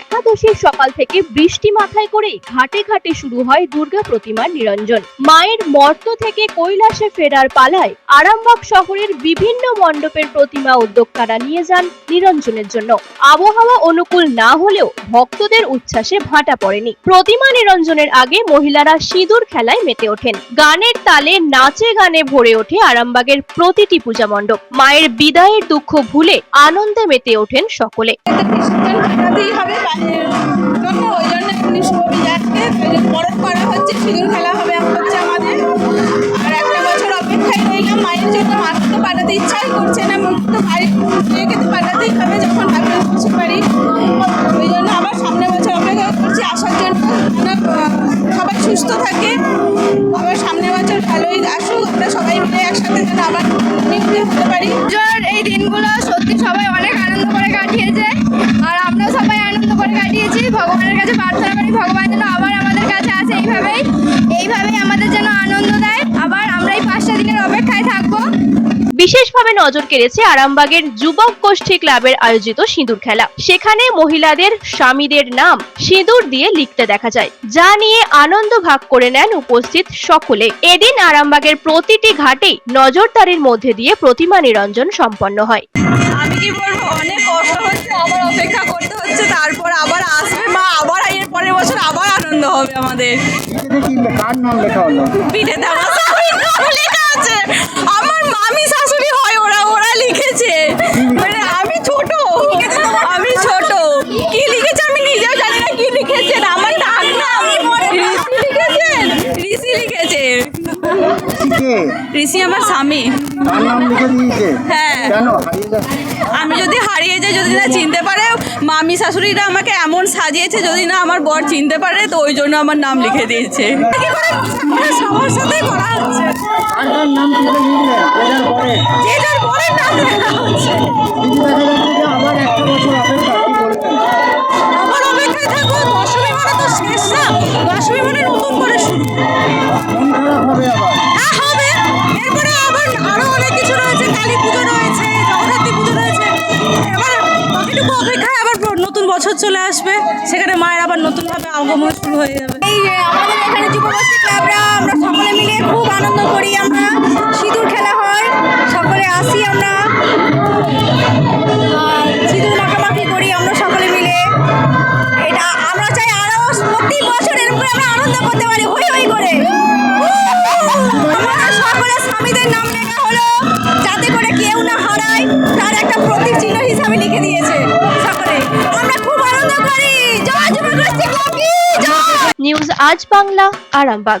একাদশীর সকাল থেকে বৃষ্টি মাথায় করে ঘাটে ঘাটে শুরু হয় দুর্গা প্রতিমার নিরঞ্জন। মায়ের মর্ত থেকে কৈলাসে ফেরার পালায় আরামবাগ শহরের বিভিন্ন মণ্ডপের প্রতিমা উদ্যোক্তারা নিয়ে যান নিরঞ্জনের জন্য। আবহাওয়া অনুকূল না হলেও ভক্তদের উচ্ছ্বাসে ভাটা পড়েনি। প্রতিমা নিরঞ্জনের আগে মহিলারা সিঁদুর খেলায় মেতে ওঠেন। গানের তালে নাচে গানে ভরে ওঠে আরামবাগের প্রতিটি পূজা মণ্ডপ। মায়ের বিদায়ের দুঃখ ভুলে আনন্দে মেতে ওঠেন সকলে। হবে। জন্য ওই জন্য এমনি শুভ বিরাটকে বরণ করা হচ্ছে, সিঁদুর খেলা হবে হচ্ছে আমাদের। আর একটা বছর অপেক্ষায় রইলাম, মায়ের জন্য মাকে তো পাঠাতে ইচ্ছাই করছে না মুখ তো মায়ের মেয়েকে তো পাঠাতেই হবে যখন ঠাকুরের খুশি পারি। ওই জন্য আবার সামনে বছর অপেক্ষা করছি, আসার জন্য। সবাই সুস্থ থাকে। আবার সামনে বছর ভালোই আসুক, আমরা সবাই মিলে একসাথে যেন আবার মিলতে হতে পারি। এই দিনগুলো সত্যি কাছে প্রার্থনা করি ভগবান যেন আবার আমাদের কাছে আছে এইভাবেই। এইভাবেই আমাদের যেন আনন্দ দেয়। আবার আমরা এই পাঁচটা দিনের অপেক্ষায় থাকব। বিশেষভাবে নজর কেড়েছে আরামবাগের যুবক গোষ্ঠী ক্লাবের আয়োজিত সিঁদুর খেলা। সেখানে মহিলাদের স্বামীদের নাম সিঁদুর দিয়ে লিখতে দেখা যায় যা নিয়ে আনন্দ ভাগ করে নেন উপস্থিত সকলে। এদিন আরামবাগের প্রতিটি ঘাটেই নজরদারির মধ্যে দিয়ে প্রতিমা নিরঞ্জন সম্পন্ন হয়। আমি কি বলব? অনেক কষ্ট হচ্ছে আবার অপেক্ষা করতে। হচ্ছে তারপর আবার আসবে মা আবার এর পরের বছর আবার আনন্দ হবে আমাদের। পিঠেতে আমার শাশুড়ির নাম লেখা আছে আমার মামি শাশুড়ি হয় ওরা ওরা লিখেছে মানে আমি ছোট আমি ছোট কি লিখেছে আমি নিজেও জানি না কি লিখেছেন আমার ডাক নাম ঋষি লিখেছেন ঋষি লিখেছে কে ঋষি আমার স্বামী। হ্যাঁ। আমি যদি হারিয়ে যাই যদি না চিনতে পারে মামি শাশুড়িরা আমাকে এমন সাজিয়েছে যদি না আমার বর চিনতে পারে তো ওই জন্য আমার নাম লিখে দিয়েছে। সবার সাথেই করা হচ্ছে। অপেক্ষায় আবার নতুন বছর চলে আসবে। সেখানে মায়ের আবার নতুনভাবে আগমন শুরু হয়ে যাবে। এই আমাদের এখানে যুবগোষ্ঠী ক্লাবরা, আমরা সকলে মিলে খুব আনন্দ করি আমরা। সিঁদুর খেলা হয়, সকলে আসি আমরা। সিঁদুর মাখামাখি করি আমরা সকলে মিলে। এটা আমরা চাই আরও প্রতি বছর এরকম আমরা আনন্দ করতে পারি, হই হই করে। আমরা সকলে স্বামীদের নাম লেখা হলো, যাতে করে কেউ না হারায়, তার একটা প্রতীক নিউজ আজ বাংলা আরামবাগ